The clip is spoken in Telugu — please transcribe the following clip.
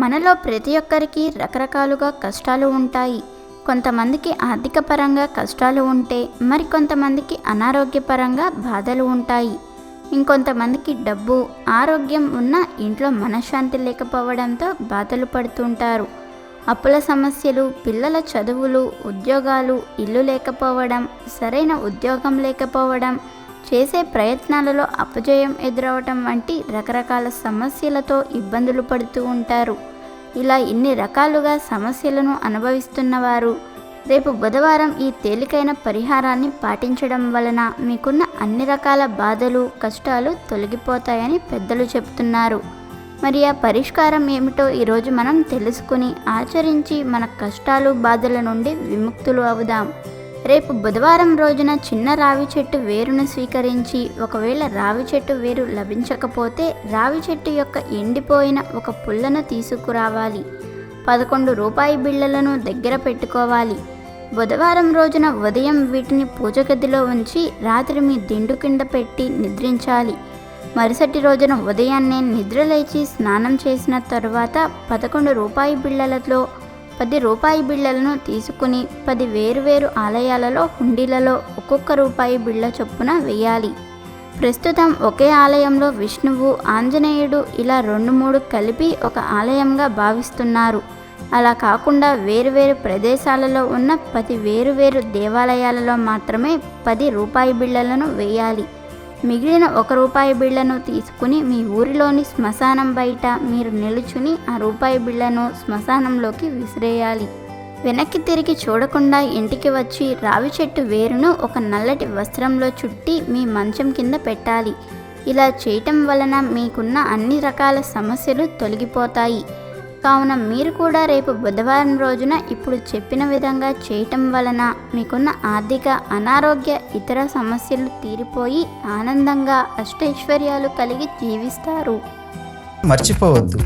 మనలో ప్రతి ఒక్కరికి రకరకాలుగా కష్టాలు ఉంటాయి. కొంతమందికి ఆర్థిక పరంగా కష్టాలు ఉంటే మరికొంతమందికి అనారోగ్యపరంగా బాధలు ఉంటాయి. ఇంకొంతమందికి డబ్బు ఆరోగ్యం ఉన్న ఇంట్లో మనశ్శాంతి లేకపోవడంతో బాధలు పడుతుంటారు. అప్పుల సమస్యలు పిల్లల చదువులు ఉద్యోగాలు ఇల్లు లేకపోవడం సరైన ఉద్యోగం లేకపోవడం చేసే ప్రయత్నాలలో అపజయం ఎదురవటం వంటి రకరకాల సమస్యలతో ఇబ్బందులు పడుతూ ఉంటారు. ఇలా ఇన్ని రకాలుగా సమస్యలను అనుభవిస్తున్నవారు రేపు బుధవారం ఈ తేలికైన పరిహారాన్ని పాటించడం వలన మీకున్న అన్ని రకాల బాధలు కష్టాలు తొలగిపోతాయని పెద్దలు చెప్తున్నారు మరి ఆ పరిష్కారం ఏమిటో ఈరోజు మనం తెలుసుకుని ఆచరించి మన కష్టాలు బాధల నుండి విముక్తులు అవుదాం. రేపు బుధవారం రోజున చిన్న రావి చెట్టు వేరును స్వీకరించి ఒకవేళ రావి చెట్టు వేరు లభించకపోతే రావి చెట్టు యొక్క ఎండిపోయిన ఒక పుల్లను తీసుకురావాలి. పదకొండు రూపాయి బిళ్ళలను దగ్గర పెట్టుకోవాలి. బుధవారం రోజున ఉదయం వీటిని పూజ గదిలో ఉంచి రాత్రి మీ దిండు కింద పెట్టి నిద్రించాలి. మరుసటి రోజున ఉదయాన్నే నిద్రలేచి స్నానం చేసిన తరువాత పదకొండు రూపాయి బిళ్ళలతో పది రూపాయి బిళ్ళలను తీసుకుని పది వేరువేరు ఆలయాలలో హుండీలలో ఒక్కొక్క రూపాయి బిళ్ళ చొప్పున వేయాలి. ప్రస్తుతం ఒకే ఆలయంలో విష్ణువు ఆంజనేయుడు ఇలా రెండు మూడు కలిపి ఒక ఆలయంగా భావిస్తున్నారు. అలా కాకుండా వేరువేరు ప్రదేశాలలో ఉన్న పది వేరువేరు దేవాలయాలలో మాత్రమే పది రూపాయి బిళ్ళలను వేయాలి. మిగిలిన ఒక రూపాయి బిళ్ళను తీసుకుని మీ ఊరిలోని శ్మశానం బయట మీరు నిలుచుని ఆ రూపాయి బిళ్ళను శ్మశానంలోకి విసిరేయాలి. వెనక్కి తిరిగి చూడకుండా ఇంటికి వచ్చి రావి చెట్టు వేరును ఒక నల్లటి వస్త్రంలో చుట్టి మీ మంచం కింద పెట్టాలి. ఇలా చేయటం వలన మీకున్న అన్ని రకాల సమస్యలు తొలగిపోతాయి. కావున మీరు కూడా రేపు బుధవారం రోజున ఇప్పుడు చెప్పిన విధంగా చేయటం వలన మీకున్న ఆర్థిక అనారోగ్య ఇతర సమస్యలు తీరిపోయి ఆనందంగా అష్టైశ్వర్యాలు కలిగి జీవిస్తారు. మర్చిపోవద్దు.